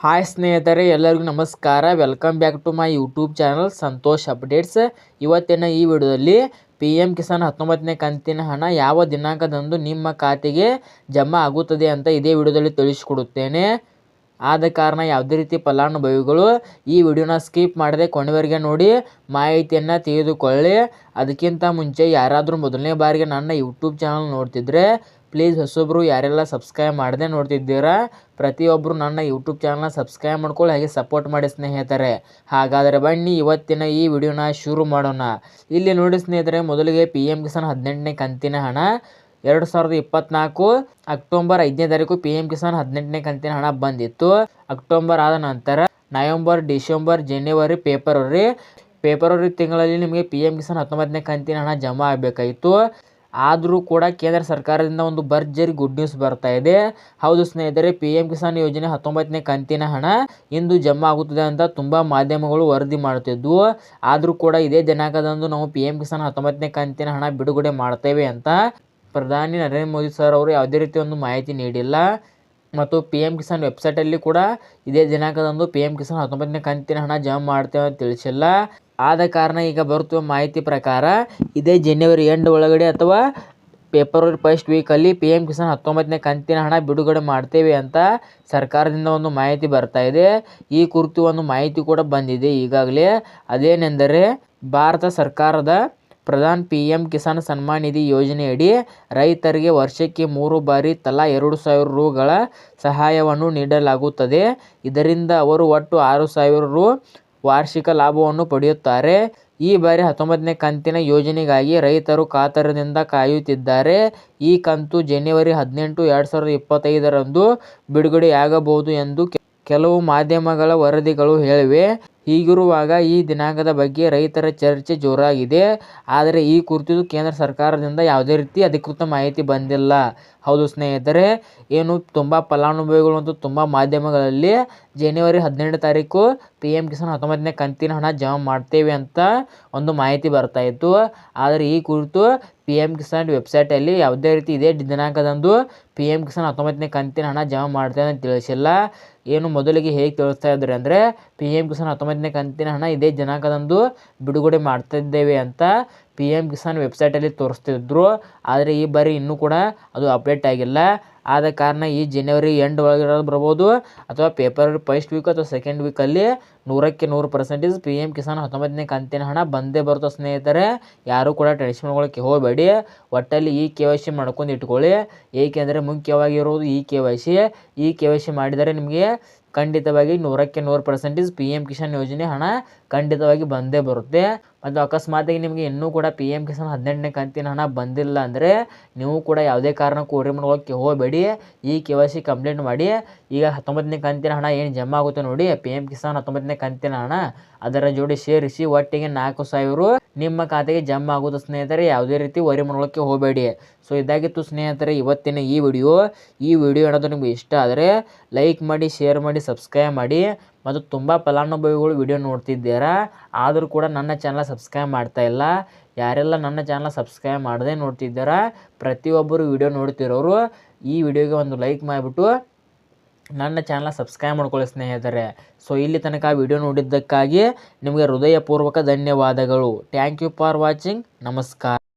Hi ಸ್ನೇಹಿತರೆ, ಎಲ್ಲರಿಗೂ ನಮಸ್ಕಾರ. Welcome back to my YouTube channel Santosh updates ಇವತ್ತಿನ ಈ ವಿಡಿಯೋದಲ್ಲಿ ಪಿ ಎಂ ಕಿಸಾನ್ ಹತ್ತೊಂಬತ್ತನೇ ಕಂತಿನ ಹಣ ಯಾವ ದಿನಾಂಕದಂದು ನಿಮ್ಮ ಖಾತೆಗೆ ಜಮಾ ಆಗುತ್ತದೆ ಅಂತ ಇದೇ ವಿಡಿಯೋದಲ್ಲಿ ತಿಳಿಸಿಕೊಡುತ್ತೇನೆ. ಆದ ಕಾರಣ ಯಾವುದೇ ರೀತಿ ಫಲಾನುಭವಿಗಳು ಈ ವಿಡಿಯೋನ ಸ್ಕಿಪ್ ಮಾಡದೆ ಕೊನೆವರೆಗೆ ನೋಡಿ ಮಾಹಿತಿಯನ್ನು ತೆಗೆದುಕೊಳ್ಳಿ. ಅದಕ್ಕಿಂತ ಮುಂಚೆ ಯಾರಾದರೂ ಮೊದಲನೇ ಬಾರಿಗೆ ನನ್ನ ಯೂಟ್ಯೂಬ್ ಚಾನಲ್ ನೋಡ್ತಿದ್ರೆ ಪ್ಲೀಸ್ ಹೊಸೊಬ್ಬರು ಯಾರೆಲ್ಲ ಸಬ್ಸ್ಕ್ರೈಬ್ ಮಾಡದೆ ನೋಡ್ತಿದ್ದೀರಾ ಪ್ರತಿಯೊಬ್ಬರು ನನ್ನ ಯೂಟ್ಯೂಬ್ ಚಾನಲ್ನ ಸಬ್ಸ್ಕ್ರೈಬ್ ಮಾಡ್ಕೊಳ್ಳಿ, ಹಾಗೆ ಸಪೋರ್ಟ್ ಮಾಡಿ ಸ್ನೇಹಿತರೆ. ಹಾಗಾದರೆ ಬನ್ನಿ ಇವತ್ತಿನ ಈ ವಿಡಿಯೋನ ಶುರು ಮಾಡೋಣ. ಇಲ್ಲಿ ನೋಡಿ ಸ್ನೇಹಿತರೆ, ಮೊದಲಿಗೆ ಪಿ ಎಂ ಕಿಸಾನ್ ಹದಿನೆಂಟನೇ ಕಂತಿನ ಹಣ. ಎರಡು ಸಾವಿರದ ಇಪ್ಪತ್ನಾಲ್ಕು ಅಕ್ಟೋಬರ್ ಐದನೇ ತಾರೀಕು ಪಿ ಎಂ ಕಿಸಾನ್ ಹದಿನೆಂಟನೇ ಕಂತಿನ ಹಣ ಬಂದಿತ್ತು. ಅಕ್ಟೋಬರ್ ಆದ ನಂತರ November, December, January, February February ತಿಂಗಳಲ್ಲಿ ನಿಮಗೆ ಪಿ ಎಂ ಕಿಸಾನ್ ಹತ್ತೊಂಬತ್ತನೇ ಕಂತಿನ ಹಣ ಜಮಾ ಆಗಬೇಕಾಯಿತು. ಆದರೂ ಕೂಡ ಕೇಂದ್ರ ಸರ್ಕಾರದಿಂದ ಒಂದು ಭರ್ಜರಿ ಗುಡ್ ನ್ಯೂಸ್ ಬರ್ತಾ ಇದೆ. ಹೌದು ಸ್ನೇಹಿತರೆ, ಪಿ ಎಂ ಕಿಸಾನ್ ಯೋಜನೆ ಹತ್ತೊಂಬತ್ತನೇ ಕಂತಿನ ಹಣ ಇಂದು ಜಮಾ ಆಗುತ್ತದೆ ಅಂತ ತುಂಬ ಮಾಧ್ಯಮಗಳು ವರದಿ ಮಾಡ್ತಿದ್ವು. ಆದರೂ ಕೂಡ ಇದೇ ದಿನಾಂಕದಂದು ನಾವು ಪಿ ಎಂ ಕಿಸಾನ್ ಹತ್ತೊಂಬತ್ತನೇ ಕಂತಿನ ಹಣ ಬಿಡುಗಡೆ ಮಾಡ್ತೇವೆ ಅಂತ ಪ್ರಧಾನಿ ನರೇಂದ್ರ ಮೋದಿ ಸರ್ ಅವರು ಯಾವುದೇ ರೀತಿ ಒಂದು ಮಾಹಿತಿ ನೀಡಿಲ್ಲ. ಮತ್ತು ಪಿ ಎಂ ಕಿಸಾನ್ ವೆಬ್ಸೈಟಲ್ಲಿ ಕೂಡ ಇದೇ ದಿನಾಂಕದಂದು ಪಿ ಎಂ ಕಿಸಾನ್ ಹತ್ತೊಂಬತ್ತನೇ ಕಂತಿನ ಹಣ ಜಮಾ ಮಾಡ್ತೇವೆ ಅಂತ ತಿಳಿಸಿಲ್ಲ. ಆದ ಕಾರಣ ಈಗ ಬರುತ್ತಿರುವ ಮಾಹಿತಿ ಪ್ರಕಾರ ಇದೇ ಜನವರಿ ಎಂಡ್ ಒಳಗಡೆ ಅಥವಾ ಫೆಬ್ರವರಿ ಫಸ್ಟ್ ವೀಕಲ್ಲಿ ಪಿ ಎಂ ಕಿಸಾನ್ ಹತ್ತೊಂಬತ್ತನೇ ಕಂತಿನ ಹಣ ಬಿಡುಗಡೆ ಮಾಡ್ತೇವೆ ಅಂತ ಸರ್ಕಾರದಿಂದ ಒಂದು ಮಾಹಿತಿ ಬರ್ತಾ ಇದೆ. ಈ ಕುರಿತು ಒಂದು ಮಾಹಿತಿ ಕೂಡ ಬಂದಿದೆ. ಈಗಾಗಲೇ ಅದೇನೆಂದರೆ ಭಾರತ ಸರ್ಕಾರದ ಪ್ರಧಾನ್ ಪಿ ಎಂ ಕಿಸಾನ್ ಸನ್ಮಾನ್ ನಿಧಿ ಯೋಜನೆಯಡಿ ರೈತರಿಗೆ ವರ್ಷಕ್ಕೆ ಮೂರು ಬಾರಿ ತಲಾ ಎರಡು ಸಾವಿರ ರುಗಳ ಸಹಾಯವನ್ನು ನೀಡಲಾಗುತ್ತದೆ. ಇದರಿಂದ ಅವರು ಒಟ್ಟು ಆರು ಸಾವಿರ ರು ವಾರ್ಷಿಕ ಲಾಭವನ್ನು ಪಡೆಯುತ್ತಾರೆ. ಈ ಬಾರಿ ಹತ್ತೊಂಬತ್ತನೇ ಕಂತಿನ ಯೋಜನೆಗಾಗಿ ರೈತರು ಕಾತರದಿಂದ ಕಾಯುತ್ತಿದ್ದಾರೆ. ಈ ಕಂತು ಜನವರಿ ಹದಿನೆಂಟು, ಎರಡು ಸಾವಿರದ ಇಪ್ಪತ್ತೈದರಂದು ಬಿಡುಗಡೆಯಾಗಬಹುದು ಎಂದು ಕೆಲವು ಮಾಧ್ಯಮಗಳ ವರದಿಗಳು ಹೇಳಿವೆ. ಹೀಗಿರುವಾಗ ಈ ದಿನಾಂಕದ ಬಗ್ಗೆ ರೈತರ ಚರ್ಚೆ ಜೋರಾಗಿದೆ. ಆದರೆ ಈ ಕುರಿತು ಕೇಂದ್ರ ಸರ್ಕಾರದಿಂದ ಯಾವುದೇ ರೀತಿ ಅಧಿಕೃತ ಮಾಹಿತಿ ಬಂದಿಲ್ಲ. ಹೌದು ಸ್ನೇಹಿತರೆ, ಏನು ತುಂಬ ಫಲಾನುಭವಿಗಳು ಮತ್ತು ತುಂಬ ಮಾಧ್ಯಮಗಳಲ್ಲಿ ಜನವರಿ ಹದಿನೆಂಟು ತಾರೀಕು ಪಿ ಎಂ ಕಿಸಾನ್ ಹತ್ತೊಂಬತ್ತನೇ ಕಂತಿನ ಹಣ ಜಮಾ ಮಾಡ್ತೇವೆ ಅಂತ ಒಂದು ಮಾಹಿತಿ ಬರ್ತಾ ಇತ್ತು. ಆದರೆ ಈ ಕುರಿತು ಪಿ ಎಂ ಕಿಸಾನ್ ವೆಬ್ಸೈಟಲ್ಲಿ ಯಾವುದೇ ರೀತಿ ಇದೇ ದಿನಾಂಕದಂದು ಪಿ ಎಂ ಕಿಸಾನ್ ಹತ್ತೊಂಬತ್ತನೇ ಕಂತಿನ ಹಣ ಜಮಾ ಮಾಡ್ತೇವೆ ಅಂತ ತಿಳಿಸಿಲ್ಲ. ಏನು ಮೊದಲಿಗೆ ಹೇಗೆ ತಿಳಿಸ್ತಾ ಇದ್ರು ಅಂದರೆ ಪಿ ಎಂ ಕಿಸಾನ್ ಹತ್ತೊಂಬತ್ತನೇ ಕಂತಿನ ಹಣ ಇದೇ ದಿನಾಂಕದಂದು ಬಿಡುಗಡೆ ಮಾಡ್ತಿದ್ದೇವೆ ಅಂತ ಪಿ ಎಂ ಕಿಸಾನ್ ವೆಬ್ಸೈಟಲ್ಲಿ ತೋರಿಸ್ತಿದ್ರು. ಆದರೆ ಈ ಬಾರಿ ಇನ್ನೂ ಕೂಡ ಅದು ಅಪ್ಡೇಟ್ ಆಗಿಲ್ಲ. ಆದ ಕಾರಣ ಈ ಜನವರಿ ಎಂಡ್ ಒಳಗಿರೋದು ಬರ್ಬೋದು. ಅಥವಾ ಪೇಪರ್ ಫಸ್ಟ್ ವೀಕ್ ಅಥವಾ ಸೆಕೆಂಡ್ ವೀಕಲ್ಲಿ ನೂರಕ್ಕೆ ನೂರು ಪರ್ಸೆಂಟೇಜ್ ಪಿ ಎಂ ಕಿಸಾನ್ ಹತ್ತೊಂಬತ್ತನೇ ಕಂತಿನ ಹಣ ಬಂದೇ ಬರುತ್ತೆ ಸ್ನೇಹಿತರೆ? ಯಾರೂ ಕೂಡ ಟೆನ್ಷನ್ ಮಾಡ್ಕೊಳ್ಳೋಕ್ಕೆ ಹೋಗಬೇಡಿ. ಒಟ್ಟಲ್ಲಿ ಈ ಕೆ ವೈ ಸಿ ಮಾಡ್ಕೊಂಡು ಇಟ್ಕೊಳ್ಳಿ. ಏಕೆಂದರೆ ಮುಖ್ಯವಾಗಿರೋದು e K Y C e K Y C ಮಾಡಿದರೆ ನಿಮಗೆ ಖಂಡಿತವಾಗಿ ನೂರಕ್ಕೆ ನೂರು ಪರ್ಸೆಂಟೇಜ್ ಪಿ ಎಂ ಕಿಸಾನ್ ಯೋಜನೆ ಹಣ ಖಂಡಿತವಾಗಿ ಬಂದೇ ಬರುತ್ತೆ. ಮತ್ತು ಅಕಸ್ಮಾತಾಗಿ ನಿಮಗೆ ಇನ್ನೂ ಕೂಡ ಪಿ ಎಂ ಕಿಸಾನ್ ಹದಿನೆಂಟನೇ ಕಂತಿನ ಹಣ ಬಂದಿಲ್ಲ ಅಂದರೆ ನೀವು ಕೂಡ ಯಾವುದೇ ಕಾರಣಕ್ಕೂ worry ಮಾಡೋಕ್ಕೆ ಹೋಗಬೇಡಿ. ಈ ಕೆ ವೈ ಸಿ ಕಂಪ್ಲೀಟ್ ಮಾಡಿ. ಈಗ ಹತ್ತೊಂಬತ್ತನೇ ಕಂತಿನ ಹಣ ಏನು ಜಮಾ ಆಗುತ್ತೆ ನೋಡಿ. ಪಿ ಎಂ ಕಿಸಾನ್ ಹತ್ತೊಂಬತ್ತನೇ ಕಂತಿನ ಹಣ ಅದರ ಜೋಡಿ ಸೇರಿಸಿ ಒಟ್ಟಿಗೆ ನಾಲ್ಕು ಸಾವಿರ ನಿಮ್ಮ ಖಾತೆಗೆ ಜಮ್ ಆಗುತ್ತೆ ಸ್ನೇಹಿತರೆ, ಯಾವುದೇ ರೀತಿ ವರಿ ಮಾಡ್ಕೊಳ್ಳೋಕ್ಕೆ ಹೋಗಬೇಡಿ. ಸೊ ಇದಾಗಿತ್ತು ಸ್ನೇಹಿತರೆ, ಇವತ್ತಿನ ಈ ವಿಡಿಯೋ ಈ ವಿಡಿಯೋ ಅನ್ನೋದು ನಿಮಗೆ ಇಷ್ಟ ಆದರೆ ಲೈಕ್ ಮಾಡಿ ಶೇರ್ ಮಾಡಿ ಸಬ್ಸ್ಕ್ರೈಬ್ ಮಾಡಿ. ಮತ್ತು ತುಂಬ ಫಲಾನುಭವಿಗಳು ವಿಡಿಯೋ ನೋಡ್ತಿದ್ದೀರಾ, ಆದರೂ ಕೂಡ ನನ್ನ ಚಾನಲ್ ಸಬ್ಸ್ಕ್ರೈಬ್ ಮಾಡ್ತಾ ಇಲ್ಲ. ಯಾರೆಲ್ಲ ನನ್ನ ಚಾನಲ್ ಸಬ್ಸ್ಕ್ರೈಬ್ ಮಾಡದೆ ನೋಡ್ತಿದ್ದೀರಾ, ಪ್ರತಿಯೊಬ್ಬರು ವಿಡಿಯೋ ನೋಡ್ತಿರೋರು, ಈ ವಿಡಿಯೋಗೆ ಒಂದು ಲೈಕ್ ಮಾಡಿಬಿಟ್ಟು ನನ್ನ ಚಾನಲ್ ಸಬ್ಸ್ಕ್ರೈಬ್ ಮಾಡ್ಕೊಳ್ಳಿ ಸ್ನೇಹಿತರೆ. ಸೊ ಇಲ್ಲಿ ತನಕ ವಿಡಿಯೋ ನೋಡಿದ್ದಕ್ಕಾಗಿ ನಿಮಗೆ ಹೃದಯಪೂರ್ವಕ ಧನ್ಯವಾದಗಳು. ಥ್ಯಾಂಕ್ ಯು ಫಾರ್ ವಾಚಿಂಗ್ ನಮಸ್ಕಾರ.